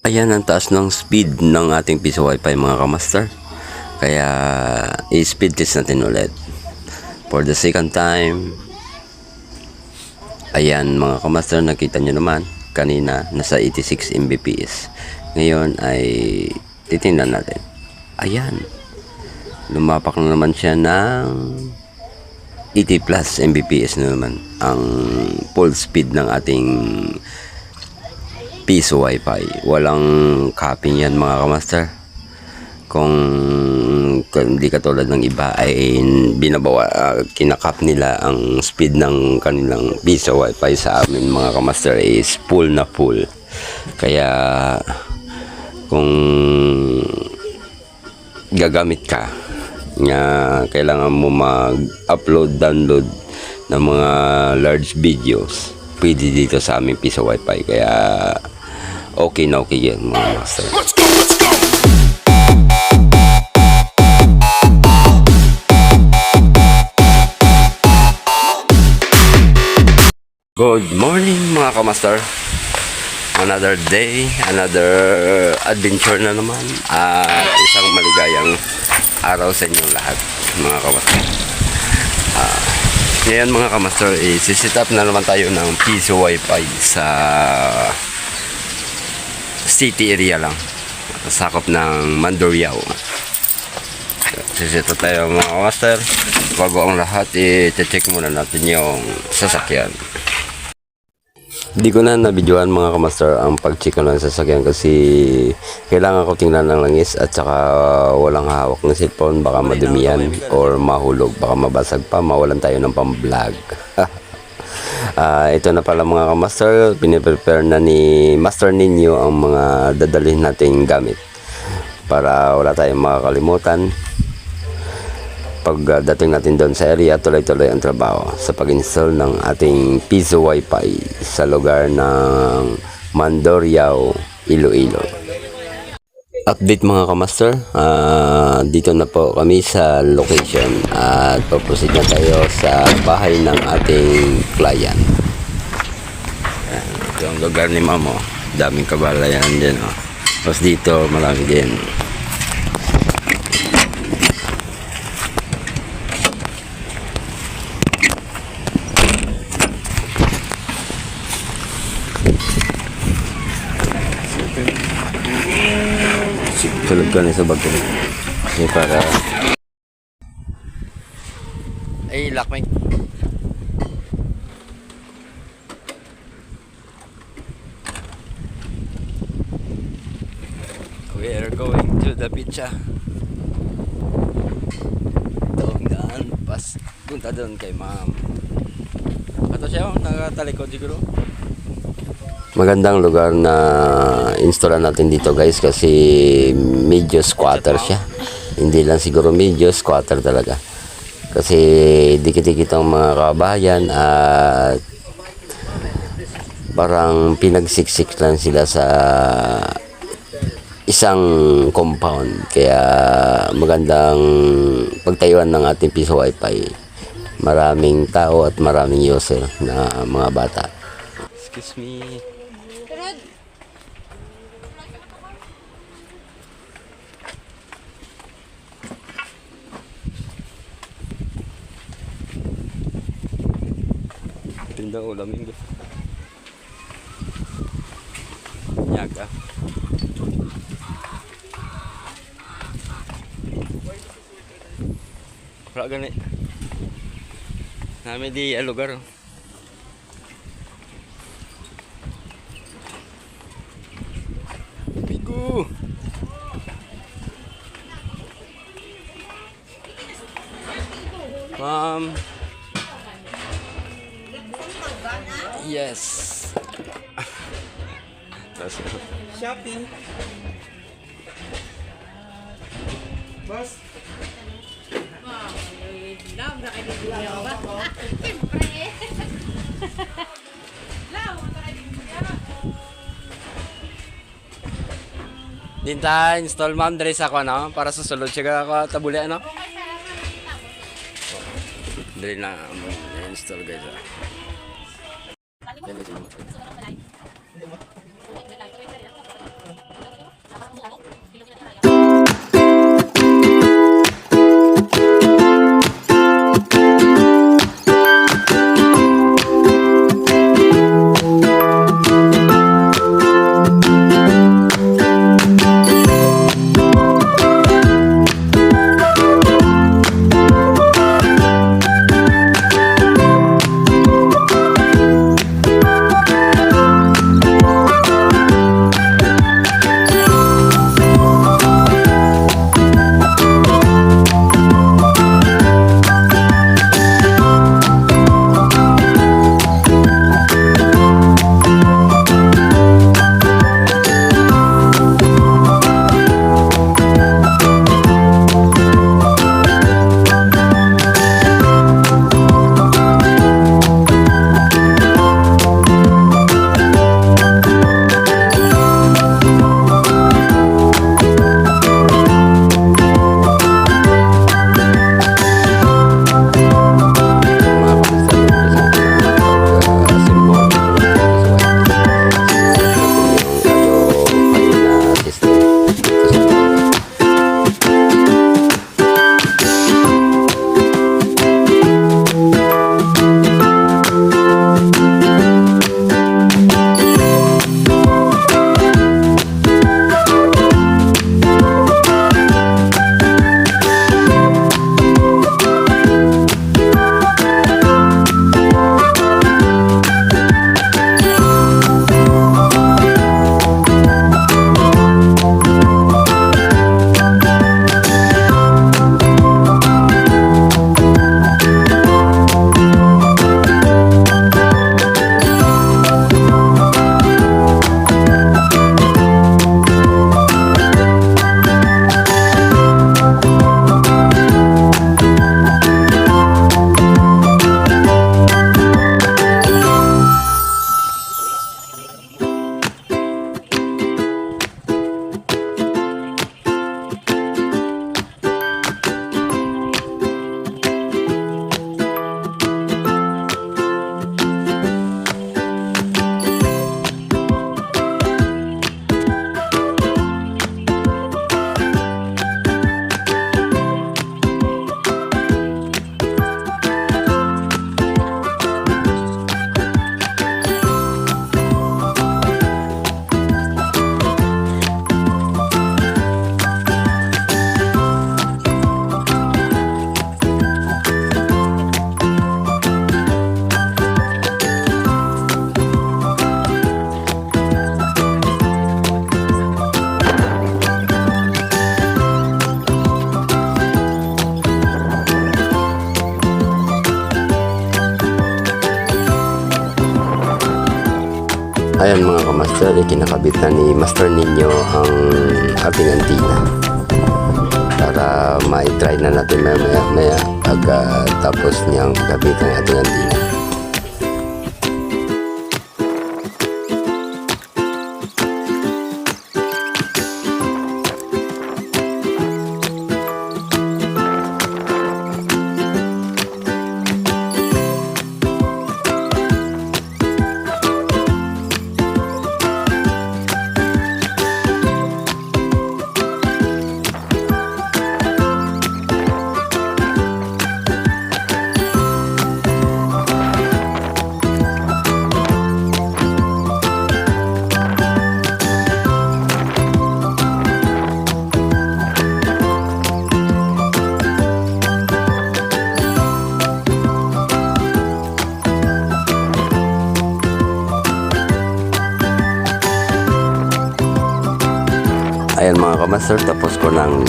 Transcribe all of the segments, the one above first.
Ayan ang taas ng speed ng ating piso wifi mga kamaster. Kaya i-speed test natin ulit. For the second time. Ayan mga kamaster, nakita nyo naman. Kanina nasa 86 Mbps. Ngayon ay titingnan natin. Ayan. Lumapak na naman siya ng 80 plus Mbps na naman ang full speed ng ating piso wifi. Walang capping yan mga kamaster. Kung, kung hindi katulad ng iba ay binabawa, ah, kinakap nila ang speed ng kanilang piso wifi sa amin mga kamaster is full na full. Kaya kung gagamit ka nga kailangan mo mag-upload, download ng mga large videos pwede dito sa aming piso wifi kaya okay na okay yan mga master. Let's go, let's go. Good morning mga kamaster. Another day, another adventure na naman. At isang maligayang araw sa inyong lahat mga kamaster. Ah, Ngayon mga kamaster, isi-set up na naman tayo ng piso wifi sa city area lang. Sakop ng Mandurriao Siset up tayo mga kamaster Bago ang lahat, i-check muna natin yung sasakyan. Hindi ko na nabidyoan mga kamaster ang pag-check ko ng sasakyan kasi kailangan ko tingnan ng langis at saka walang hawak ng cellphone. Baka madumihan or mahulog. Baka mabasag pa mawalan tayo ng pang-vlog. Ah, ito na pala mga kamaster, piniprepare na ni Master Ninyo ang mga dadalhin nating gamit para wala tayong makakalimutan pagdating natin doon sa area, tuloy-tuloy ang trabaho sa pag-install ng ating piso wifi sa lugar ng Mandoriao, Iloilo. Update mga kamaster, ah, dito na po kami sa location at paproceed na tayo sa bahay ng ating client. Ito ang lugar ni Mamo. Daming kabalayan din. Oh. Tapos dito, marami din. Tulog ka na sa bag ko. Kasi para... Ay, lock We are going to the beach ah. Ito ang daan. Pas, punta doon kay ma'am. Ato siya, nakatalikod siguro. Magandang lugar na installan natin dito guys kasi medyo squatter siya. Hindi lang siguro medyo squatter talaga. Kasi dikit-dikit ang mga kabayan at parang pinagsiksik lang sila sa isang compound. Kaya magandang pagtayuan ng ating piso wifi. Maraming tao at maraming user na mga bata. Excuse me. Tindang ulam yung Nyaga. Wala gani. Nami di ah, lugar. Pigu. Ma'am. Yes. Shopping. Niya ba? Siyempre. Dinta install ma'am diri sa ako no para sa sulod siya ako tabuli ano. Dili na um, install guys. ah. Kamaster, ikinakabit na ni Master Ninyo ang ating antina. Para mai-try na natin maya maya, pagka tapos niyang kabit ang ating antina. Ayan mga kamaster, tapos ko nang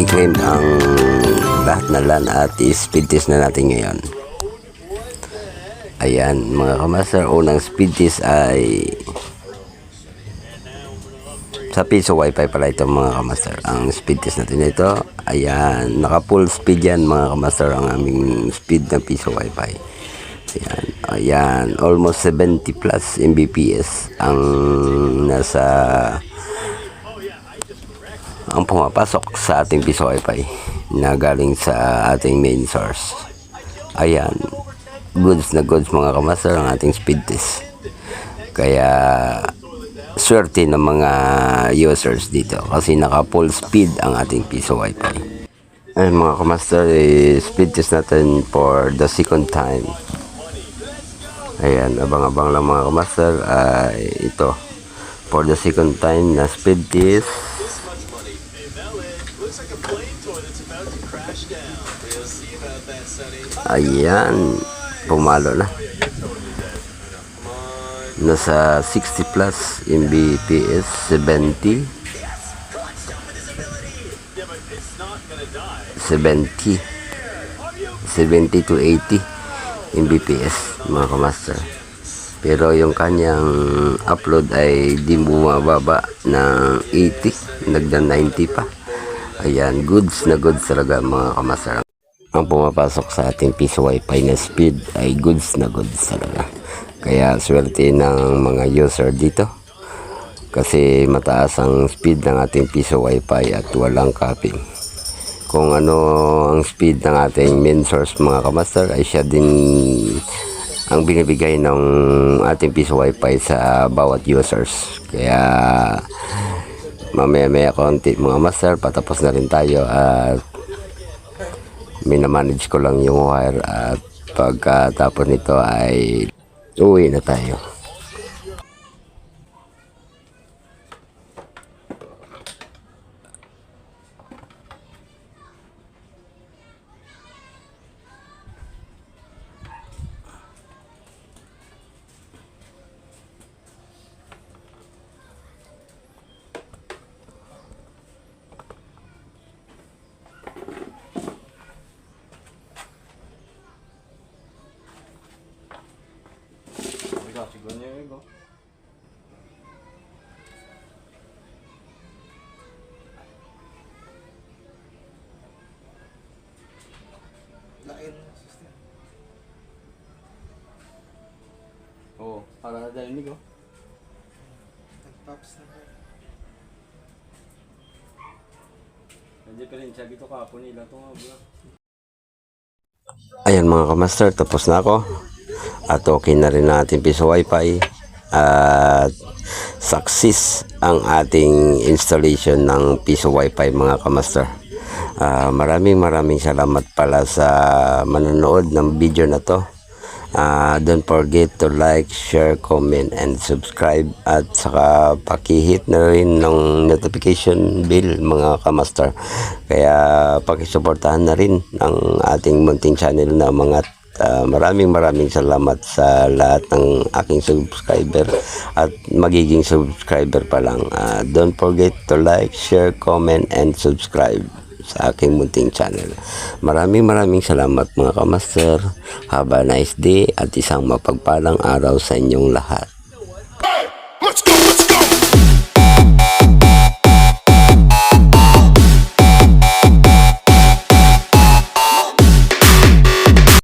i-claim ang lahat na LAN at i-speed test na natin ngayon. Ayan mga kamaster, unang speed test ay sa piso wifi pala ito mga kamaster. Ang speed test natin ito, ayan, naka full speed yan mga kamaster ang aming speed ng piso wifi. Ayan, ayan, almost 70 plus Mbps ang nasa ang pumapasok sa ating piso wifi na galing sa ating main source. Ayan, goods na goods mga kamaster ang ating speed test. Kaya swerte ng mga users dito kasi naka full speed ang ating piso wifi. Ayan mga kamaster, eh, speed test natin for the second time. Ayan, abang-abang lang mga kamaster ay ito for the second time na speed test Ayan, pumalo na. Nasa 60 plus Mbps, 70. 70. 70 to 80 Mbps, mga kamaster. Pero yung kanyang upload ay di bumababa ng 80, nagda 90 pa. Ayan, goods na goods talaga mga kamaster ang pumapasok sa ating piso wifi na speed ay goods na goods talaga. Kaya swerte ng mga user dito. Kasi mataas ang speed ng ating piso wifi at walang capping. Kung ano ang speed ng ating main source mga kamaster ay siya din ang binibigay ng ating piso wifi sa bawat users. Kaya mamaya-maya konti mga master patapos na rin tayo at minamanage ko lang yung wire at pagkatapos nito ay uwi na tayo. Para na dahil ko. Nag-pops na ba? Hindi pa rin siya dito kapon nila ito nga Ayan mga kamaster, tapos na ako. At okay na rin natin piso wifi. At success ang ating installation ng piso wifi mga kamaster. Ah, maraming maraming salamat pala sa manonood ng video na to. Ah, don't forget to like, share, comment, and subscribe. At saka pakihit na rin ng notification bell mga kamaster. Kaya pakisuportahan na rin ang ating munting channel na mga ah, maraming maraming salamat sa lahat ng aking subscriber at magiging subscriber pa lang. Ah, don't forget to like, share, comment, and subscribe sa aking munting channel. Maraming maraming salamat mga kamaster. Have a nice day at isang mapagpalang araw sa inyong lahat.